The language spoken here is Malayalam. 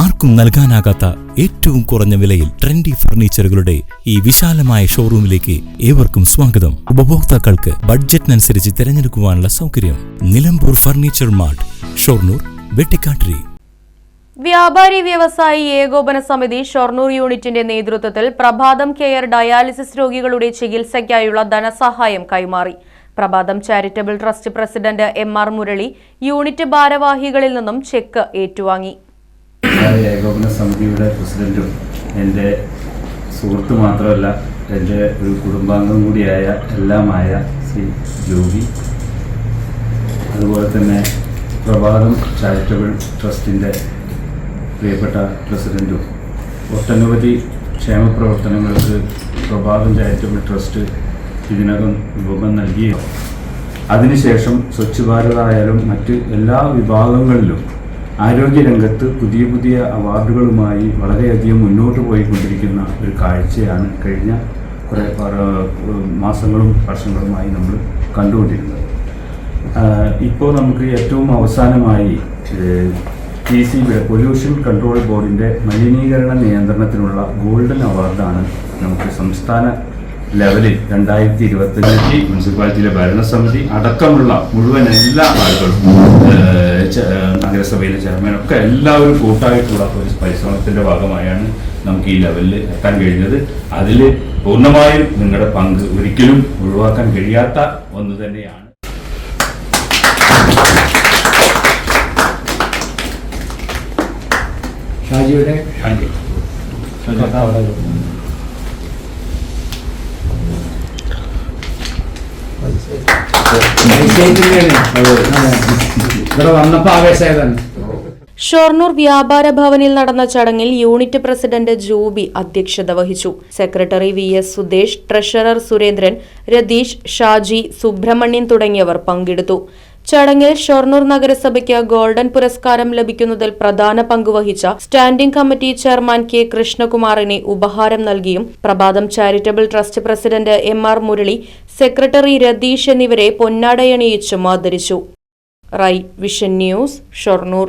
ആർക്കും നൽകാനാകാത്ത ഏറ്റവും കുറഞ്ഞ വിലയിൽ ട്രെൻഡി ഫർണിച്ചറുകളുടെ ഈ വിശാലമായ ഷോറൂമിലേക്ക് ഏവർക്കും സ്വാഗതം. ഉപഭോക്താക്കൾക്ക് ബഡ്ജറ്റിനനുസരിച്ച് തിരഞ്ഞെടുക്കുവാനുള്ള സൗകര്യം നിലമ്പൂർ ഫർണിച്ചർ മാർട്ട് ഷൊർണൂർ വെട്ടിക്കാട്ടിരി. വ്യാപാരി വ്യവസായി ഏകോപന സമിതി ഷൊർണൂർ യൂണിറ്റിന്റെ നേതൃത്വത്തിൽ പ്രഭാതം കെയർ ഡയാലിസിസ് രോഗികളുടെ ചികിത്സയ്ക്കായുള്ള ധനസഹായം കൈമാറി. Prabhatham charitable trust president M R Murali unit ഭാരവാഹികളിൽ നിന്നും ചെക്ക് ഏറ്റുവാങ്ങി. വ്യവസായ ഏകോപന സമിതിയുടെ പ്രസിഡന്റും എന്റെ സുഹൃത്ത് മാത്രമല്ല എന്റെ ഒരു കുടുംബാംഗം കൂടിയായ എല്ലാമായ ശ്രീ ജോബി അതുപോലെ തന്നെ പ്രഭാതം ചാരിറ്റബിൾ ട്രസ്റ്റിന്റെ പ്രിയപ്പെട്ട പ്രസിഡന്റും ഒട്ടനവധി ക്ഷേമ പ്രവർത്തനങ്ങൾക്ക് പ്രഭാതം ചാരിറ്റബിൾ ട്രസ്റ്റ് ഇതിനകം രൂപം നൽകിയോ അതിനുശേഷം സ്വച്ഛ് ഭാരത് ആയാലും മറ്റ് എല്ലാ വിഭാഗങ്ങളിലും ആരോഗ്യരംഗത്ത് പുതിയ പുതിയ അവാർഡുകളുമായി വളരെയധികം മുന്നോട്ട് പോയിക്കൊണ്ടിരിക്കുന്ന ഒരു കാഴ്ചയാണ് കഴിഞ്ഞ കുറേ മാസങ്ങളും വർഷങ്ങളുമായി നമ്മൾ കണ്ടുകൊണ്ടിരുന്നത്. ഇപ്പോൾ നമുക്ക് ഏറ്റവും അവസാനമായി T C B pollution control ബോർഡിന്റെ മലിനീകരണ നിയന്ത്രണത്തിനുള്ള ഗോൾഡൻ അവാർഡാണ് നമുക്ക് സംസ്ഥാന ലെവലിൽ രണ്ടായിരത്തി ഇരുപത്തിയഞ്ച് മുനിസിപ്പാലിറ്റിയിലെ ഭരണസമിതി അടക്കമുള്ള മുഴുവൻ എല്ലാ ആളുകളും നഗരസഭയിലെ ചെയർമാൻ ഒക്കെ എല്ലാവരും കൂട്ടായിട്ടുള്ള ഒരു പരിശ്രമത്തിന്റെ ഭാഗമായാണ് നമുക്ക് ഈ ലെവലിൽ എത്താൻ കഴിഞ്ഞത്. അതിൽ പൂർണമായും നിങ്ങളുടെ പങ്ക് ഒരിക്കലും ഒഴിവാക്കാൻ കഴിയാത്ത ഒന്ന് തന്നെയാണ്. ഷാജിയുടെ ഇവിടെ ഷൊർണൂർ വ്യാപാര ഭവനിൽ നടന്ന ചടങ്ങിൽ യൂണിറ്റ് പ്രസിഡന്റ് ജോബി അധ്യക്ഷത വഹിച്ചു. Secretary V S Sudesh treasurer Surendran Ratheesh Shaji Subrahmanian തുടങ്ങിയവർ പങ്കെടുത്തു. ചടങ്ങിൽ ഷൊർണൂർ നഗരസഭയ്ക്ക് ഗോൾഡൻ പുരസ്കാരം ലഭിക്കുന്നതിൽ പ്രധാന പങ്കുവഹിച്ച സ്റ്റാൻഡിംഗ് കമ്മിറ്റി ചെയർമാൻ കെ കൃഷ്ണകുമാറിനെ ഉപഹാരം നൽകിയും Prabhatham charitable trust president M R Murali secretary Ratheesh എന്നിവരെ പൊന്നാടയണിയിച്ചും ആദരിച്ചു. റൈ വിഷൻ ന്യൂസ് ഷൊർണൂർ.